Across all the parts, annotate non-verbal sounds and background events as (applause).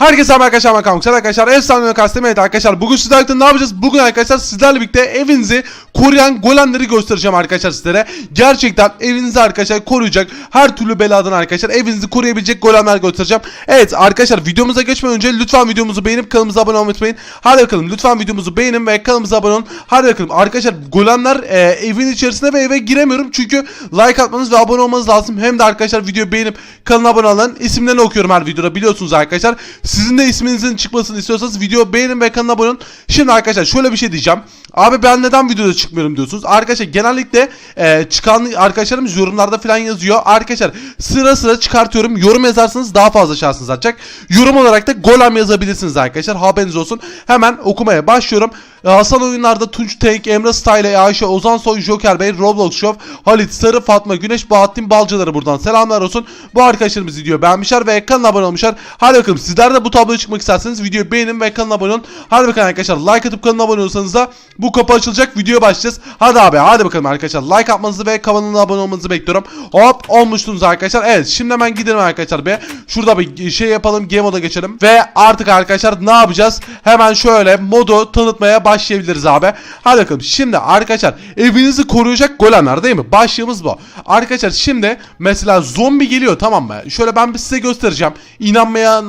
Herkese merhaba arkadaşlar ben Kamuk. Arkadaşlar efsane kastım evet arkadaşlar bugün sizlerle ne yapacağız? Bugün arkadaşlar sizlerle birlikte evinizi koruyan golemleri göstereceğim arkadaşlar sizlere. Gerçekten evinizi arkadaşlar koruyacak her türlü beladan arkadaşlar evinizi koruyabilecek golemler göstereceğim. Evet arkadaşlar videomuza geçmeden önce lütfen videomuzu beğenip kanalımıza abone olmayı unutmayın. Hadi bakalım lütfen videomuzu beğenin ve kanalımıza abone olun. Hadi bakalım arkadaşlar golemler e, evin içerisinde ve eve giremiyorum çünkü like atmanız ve abone olmanız lazım. Hem de arkadaşlar videoyu beğenip kanala abone olun. İsimlerini okuyorum her videoda biliyorsunuz arkadaşlar. Sizin de isminizin çıkmasını istiyorsanız video beğenin ve kanala abone olun. Şimdi arkadaşlar şöyle bir şey diyeceğim. Abi ben neden videoda çıkmıyorum diyorsunuz. Arkadaşlar genellikle e, çıkan arkadaşlarımız yorumlarda falan yazıyor. Arkadaşlar sıra sıra çıkartıyorum. Yorum yazarsanız daha fazla şansınız artacak. Yorum olarak da golem yazabilirsiniz arkadaşlar. Haberiniz olsun. Hemen okumaya başlıyorum. E, Hasan oyunlarda Tunç Tank, Emre Style, Ayşe, Ozan Soy, Joker Bey, Roblox Show, Halit, Sarı, Fatma, Güneş, Bahattin Balcıları buradan selamlar olsun. Bu arkadaşlarımız videoyu beğenmişler ve kanala abone olmuşlar. Hadi bakalım sizler de bu tabloya çıkmak isterseniz videoyu beğenin ve kanala abone olun. Hadi bakalım arkadaşlar like atıp kanala abone olursanız da bu kapı açılacak videoya başlayacağız. Hadi abi hadi bakalım arkadaşlar like atmanızı ve kanalına abone olmanızı bekliyorum. Hop olmuştunuz arkadaşlar. Evet şimdi hemen gidelim arkadaşlar be. Şurada bir şey yapalım game moda geçelim. Ve artık arkadaşlar ne yapacağız? Hemen şöyle modu tanıtmaya başlayabiliriz abi. Hadi bakalım şimdi arkadaşlar evinizi koruyacak golemler değil mi? Başlığımız bu. Arkadaşlar şimdi mesela zombi geliyor tamam mı? Şöyle ben size göstereceğim. İnanmayan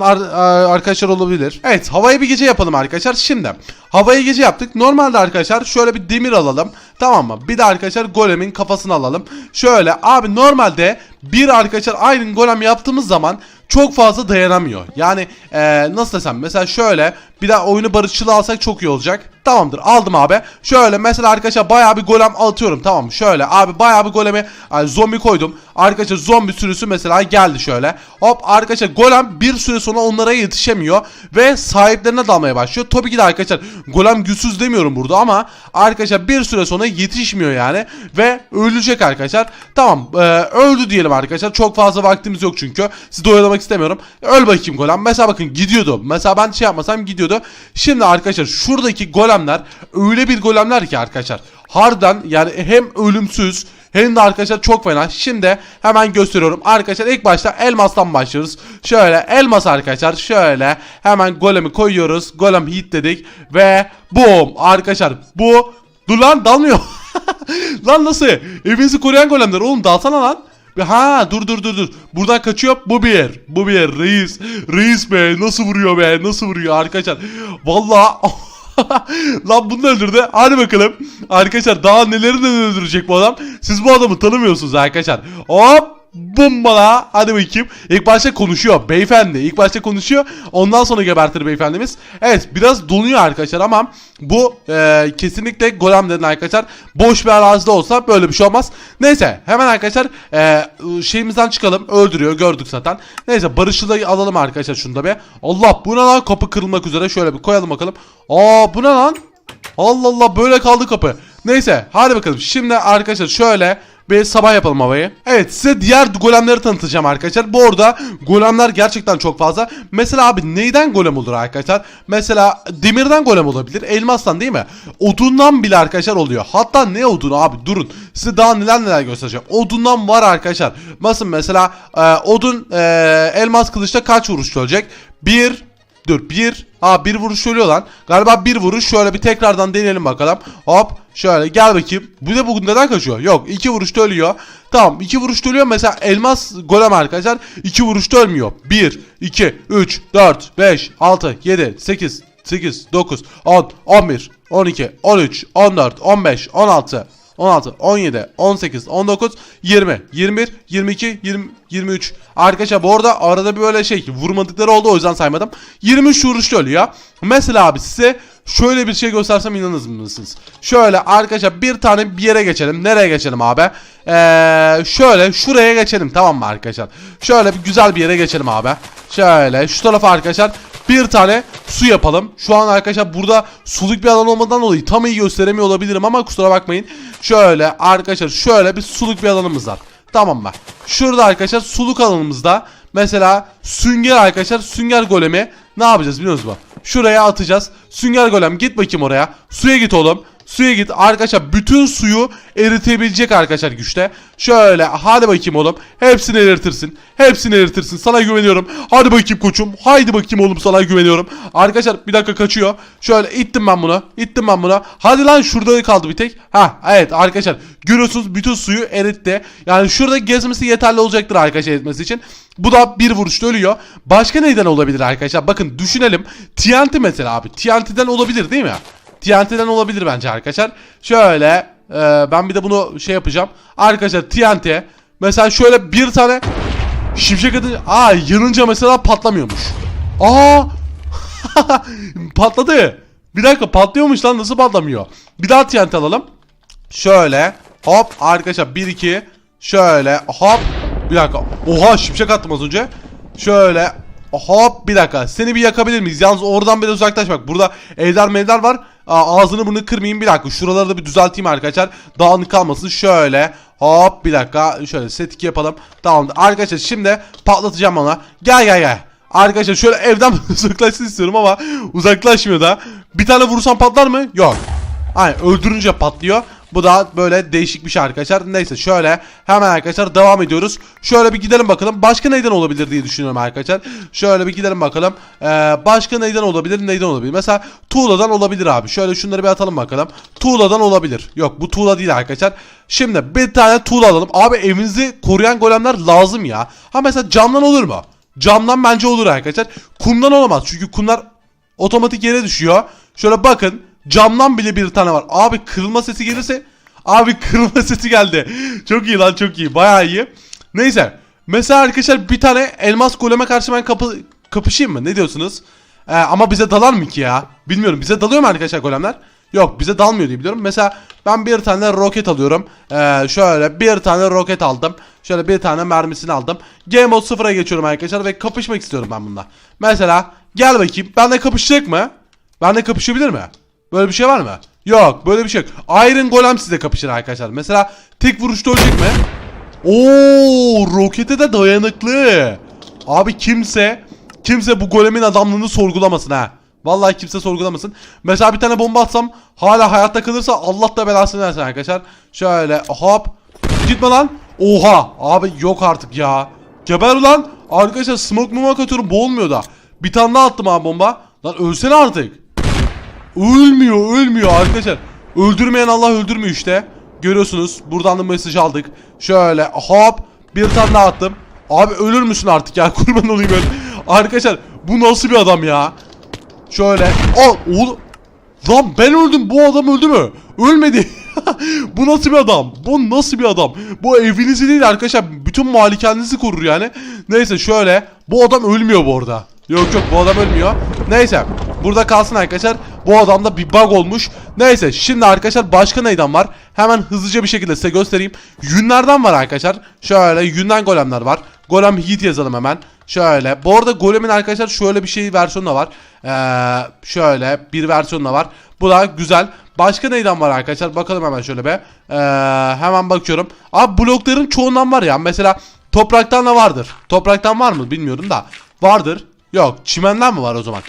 arkadaşlar olabilir. Evet havaya bir gece yapalım arkadaşlar. Şimdi havaya gece yaptık. Normalde arkadaşlar şöyle bir demir alalım. Tamam mı? Bir de arkadaşlar golemin kafasını alalım. Şöyle abi normalde bir arkadaşlar aynı golem yaptığımız zaman çok fazla dayanamıyor. Yani eee, nasıl desem mesela şöyle bir daha oyunu barışçılı alsak çok iyi olacak. Tamamdır aldım abi. Şöyle mesela arkadaşlar bayağı bir golem atıyorum tamam? Şöyle abi bayağı bir golemi yani zombi koydum. Arkadaşlar zombi sürüsü mesela geldi şöyle. Hop arkadaşlar golem bir süre sonra onlara yetişemiyor ve sahiplerine dalmaya başlıyor. Tabii ki de arkadaşlar golem güçsüz demiyorum burada ama arkadaşlar bir süre sonra yetişmiyor yani ve ölecek arkadaşlar. Tamam eee, öldü diyelim arkadaşlar. Çok fazla vaktimiz yok çünkü. Sizi doyalamak istemiyorum. Öl bakayım golem. Mesela bakın gidiyordu. Mesela ben şey yapmasam gidiyordu. Şimdi arkadaşlar şuradaki golemler öyle bir golemler ki arkadaşlar. Harbiden yani hem ölümsüz hem de arkadaşlar çok fena. Şimdi hemen gösteriyorum. Arkadaşlar ilk başta elmastan başlıyoruz. Şöyle elmas arkadaşlar. Şöyle hemen golemi koyuyoruz. Golem hit dedik ve boom arkadaşlar bu dur lan dalmıyor. (laughs) lan nasıl? Evinizi koruyan golemler oğlum dalsana lan. Ha dur dur dur dur. Buradan kaçıyor. Bu bir. Bu bir. Reis. Reis be. Nasıl vuruyor be? Nasıl vuruyor arkadaşlar? Vallahi (laughs) (laughs) Lan bunu öldürdü. Hadi bakalım. Arkadaşlar daha neleri de öldürecek bu adam. Siz bu adamı tanımıyorsunuz arkadaşlar. Hop. Bombala. Hadi bakayım. İlk başta konuşuyor. Beyefendi. İlk başta konuşuyor. Ondan sonra gebertir beyefendimiz. Evet biraz donuyor arkadaşlar ama bu e, kesinlikle golem denen arkadaşlar. Boş bir arazide olsa böyle bir şey olmaz. Neyse hemen arkadaşlar e, şeyimizden çıkalım. Öldürüyor gördük zaten. Neyse barışı da alalım arkadaşlar şunu da bir. Allah bu ne lan kapı kırılmak üzere. Şöyle bir koyalım bakalım. Aa bu ne lan? Allah Allah böyle kaldı kapı. Neyse hadi bakalım. Şimdi arkadaşlar şöyle bir sabah yapalım havayı. Evet size diğer golemleri tanıtacağım arkadaşlar. Bu arada golemler gerçekten çok fazla. Mesela abi neyden golem olur arkadaşlar? Mesela demirden golem olabilir. Elmastan değil mi? Odundan bile arkadaşlar oluyor. Hatta ne odunu abi durun. Size daha neler neler göstereceğim. Odundan var arkadaşlar. Nasıl mesela e, odun e, elmas kılıçta kaç vuruş olacak? Bir Dur bir. Aa bir vuruş ölüyor lan. Galiba bir vuruş. Şöyle bir tekrardan deneyelim bakalım. Hop. Şöyle gel bakayım. Bu da bugün neden kaçıyor? Yok iki vuruşta ölüyor. Tamam iki vuruşta ölüyor. Mesela elmas golem arkadaşlar. iki vuruşta ölmüyor. 1, 2, 3, 4, 5, 6, 7, 8, 8, 9, 10, 11, 12, 13, 14, 15, 16, 16, 17, 18, 19, 20, 21, 22, 20, 23. Arkadaşlar bu arada arada bir böyle şey vurmadıkları oldu o yüzden saymadım. 23 vuruşta ölüyor. Mesela abi size şöyle bir şey göstersem inanır mısınız? Şöyle arkadaşlar bir tane bir yere geçelim. Nereye geçelim abi? Ee, şöyle şuraya geçelim tamam mı arkadaşlar? Şöyle bir güzel bir yere geçelim abi. Şöyle şu tarafa arkadaşlar bir tane su yapalım. Şu an arkadaşlar burada suluk bir alan olmadan dolayı tam iyi gösteremiyor olabilirim ama kusura bakmayın. Şöyle arkadaşlar şöyle bir suluk bir alanımız var. Tamam mı? Şurada arkadaşlar suluk alanımızda mesela sünger arkadaşlar sünger golemi ne yapacağız biliyor musunuz? Şuraya atacağız. Sünger golem git bakayım oraya. Suya git oğlum. Suya git arkadaşlar bütün suyu eritebilecek arkadaşlar güçte. Şöyle hadi bakayım oğlum. Hepsini eritirsin. Hepsini eritirsin. Sana güveniyorum. Hadi bakayım koçum. Haydi bakayım oğlum sana güveniyorum. Arkadaşlar bir dakika kaçıyor. Şöyle ittim ben bunu. İttim ben bunu. Hadi lan şurada kaldı bir tek. Ha evet arkadaşlar. Görüyorsunuz bütün suyu eritti. Yani şurada gezmesi yeterli olacaktır arkadaşlar eritmesi için. Bu da bir vuruşta ölüyor. Başka neyden olabilir arkadaşlar? Bakın düşünelim. TNT mesela abi. TNT'den olabilir değil mi? TNT'den olabilir bence arkadaşlar. Şöyle e, ben bir de bunu şey yapacağım. Arkadaşlar TNT mesela şöyle bir tane şimşek atınca aa yanınca mesela patlamıyormuş. Aa (laughs) patladı. Bir dakika patlıyormuş lan nasıl patlamıyor? Bir daha TNT alalım. Şöyle hop arkadaşlar 1 2 şöyle hop bir dakika. Oha şimşek attım az önce. Şöyle hop bir dakika. Seni bir yakabilir miyiz? Yalnız oradan biraz uzaklaş bak. Burada evler mevler var. Aa, ağzını bunu kırmayayım bir dakika. Şuraları da bir düzelteyim arkadaşlar. Dağınık kalmasın. Şöyle hop bir dakika. Şöyle set 2 yapalım. Tamam. Arkadaşlar şimdi patlatacağım ona. Gel gel gel. Arkadaşlar şöyle evden (laughs) uzaklaşsın istiyorum ama uzaklaşmıyor da. Bir tane vursam patlar mı? Yok. Aynen öldürünce patlıyor. Bu da böyle değişik bir şey arkadaşlar. Neyse şöyle hemen arkadaşlar devam ediyoruz. Şöyle bir gidelim bakalım. Başka neyden olabilir diye düşünüyorum arkadaşlar. Şöyle bir gidelim bakalım. Ee, başka neyden olabilir? Neyden olabilir? Mesela tuğladan olabilir abi. Şöyle şunları bir atalım bakalım. Tuğladan olabilir. Yok bu tuğla değil arkadaşlar. Şimdi bir tane tuğla alalım. Abi evinizi koruyan golemler lazım ya. Ha mesela camdan olur mu? Camdan bence olur arkadaşlar. Kumdan olamaz. Çünkü kumlar otomatik yere düşüyor. Şöyle bakın. Camdan bile bir tane var. Abi kırılma sesi gelirse. Abi kırılma (laughs) sesi geldi. Çok iyi lan çok iyi. Bayağı iyi. Neyse. Mesela arkadaşlar bir tane elmas goleme karşı ben kapı, kapışayım mı? Ne diyorsunuz? Ee, ama bize dalar mı ki ya? Bilmiyorum. Bize dalıyor mu arkadaşlar golemler? Yok bize dalmıyor diye biliyorum. Mesela ben bir tane roket alıyorum. Ee, şöyle bir tane roket aldım. Şöyle bir tane mermisini aldım. Game mode 0'a geçiyorum arkadaşlar ve kapışmak istiyorum ben bununla. Mesela gel bakayım. Benle kapışacak mı? Benle kapışabilir mi? Böyle bir şey var mı? Yok böyle bir şey yok. Iron Golem size kapışır arkadaşlar. Mesela tek vuruşta ölecek mi? Oo, rokete de dayanıklı. Abi kimse kimse bu golemin adamlığını sorgulamasın ha. Vallahi kimse sorgulamasın. Mesela bir tane bomba atsam hala hayatta kalırsa Allah da belasını versin arkadaşlar. Şöyle hop. Gitme lan. Oha abi yok artık ya. Geber ulan. Arkadaşlar smoke mumak atıyorum boğulmuyor da. Bir tane daha attım abi bomba. Lan ölsene artık. Ölmüyor ölmüyor arkadaşlar. Öldürmeyen Allah öldürmüyor işte. Görüyorsunuz buradan da mesaj aldık. Şöyle hop bir tane daha attım. Abi ölür müsün artık ya (laughs) kurban olayım öyle. Arkadaşlar bu nasıl bir adam ya? Şöyle al oğlum. Lan ben öldüm bu adam öldü mü? Ölmedi. (laughs) bu nasıl bir adam? Bu nasıl bir adam? Bu evinizi değil arkadaşlar bütün malikanenizi korur yani. Neyse şöyle bu adam ölmüyor bu arada. Yok yok bu adam ölmüyor. Neyse burada kalsın arkadaşlar. Bu adamda bir bug olmuş. Neyse şimdi arkadaşlar başka neyden var? Hemen hızlıca bir şekilde size göstereyim. Yünlerden var arkadaşlar. Şöyle yünden golemler var. Golem hit yazalım hemen. Şöyle. Bu arada golemin arkadaşlar şöyle bir şey versiyonu da var. Ee, şöyle bir versiyonu da var. Bu da güzel. Başka neyden var arkadaşlar? Bakalım hemen şöyle be. Ee, hemen bakıyorum. Abi blokların çoğundan var ya. Mesela topraktan da vardır. Topraktan var mı bilmiyorum da. Vardır. Yok çimenden mi var o zaman?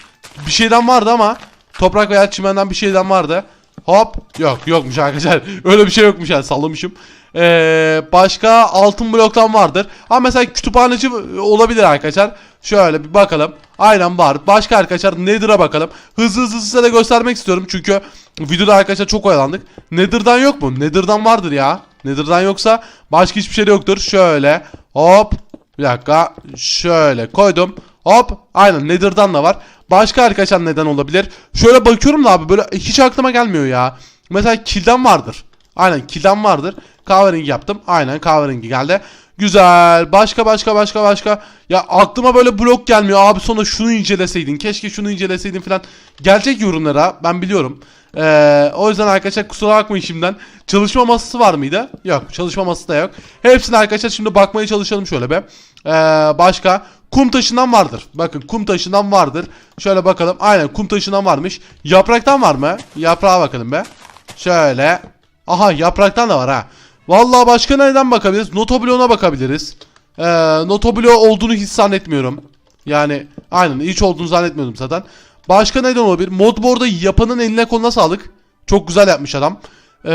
Bir şeyden vardı ama toprak veya çimenden bir şeyden vardı. Hop yok yokmuş arkadaşlar. (laughs) Öyle bir şey yokmuş yani sallamışım. Ee, başka altın bloktan vardır. Ama mesela kütüphaneci olabilir arkadaşlar. Şöyle bir bakalım. Aynen var. Başka arkadaşlar Nether'a bakalım. Hızlı hızlı size de göstermek istiyorum. Çünkü videoda arkadaşlar çok oyalandık. Nether'dan yok mu? Nether'dan vardır ya. Nether'dan yoksa başka hiçbir şey yoktur. Şöyle hop bir dakika şöyle koydum. Hop aynen Nether'dan da var. Başka arkadaşlar neden olabilir? Şöyle bakıyorum da abi böyle hiç aklıma gelmiyor ya. Mesela kilden vardır. Aynen kilden vardır. Kahverengi yaptım. Aynen kahverengi geldi. Güzel. Başka başka başka başka. Ya aklıma böyle blok gelmiyor. Abi sonra şunu inceleseydin. Keşke şunu inceleseydin falan. Gelecek yorumlara. Ben biliyorum. Ee, o yüzden arkadaşlar kusura bakmayın şimdiden. Çalışma masası var mıydı? Yok. Çalışma masası da yok. Hepsine arkadaşlar şimdi bakmaya çalışalım şöyle be. Ee, başka. Kum taşından vardır. Bakın kum taşından vardır. Şöyle bakalım. Aynen kum taşından varmış. Yapraktan var mı? Yaprağa bakalım be. Şöyle. Aha yapraktan da var ha. Vallahi başka neden bakabiliriz? Notoblo'na bakabiliriz. Ee, Notoblo olduğunu hiç zannetmiyorum. Yani aynen hiç olduğunu zannetmiyordum zaten. Başka neden olabilir? Modboard'da yapanın eline koluna sağlık. Çok güzel yapmış adam. Ee,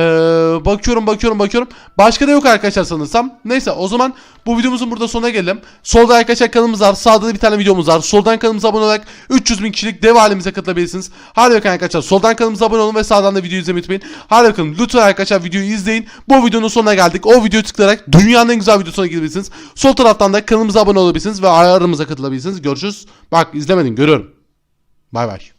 bakıyorum bakıyorum bakıyorum. Başka da yok arkadaşlar sanırsam. Neyse o zaman bu videomuzun burada sonuna gelelim. Solda arkadaşlar kanalımız var. Sağda da bir tane videomuz var. Soldan kanalımıza abone olarak 300 bin kişilik dev halimize katılabilirsiniz. Hadi bakalım arkadaşlar. Soldan kanalımıza abone olun ve sağdan da videoyu izlemeyi unutmayın. Hadi bakalım lütfen arkadaşlar videoyu izleyin. Bu videonun sonuna geldik. O videoyu tıklayarak dünyanın en güzel videosuna gidebilirsiniz. Sol taraftan da kanalımıza abone olabilirsiniz ve aramıza katılabilirsiniz. Görüşürüz. Bak izlemedin görüyorum. Bay bay.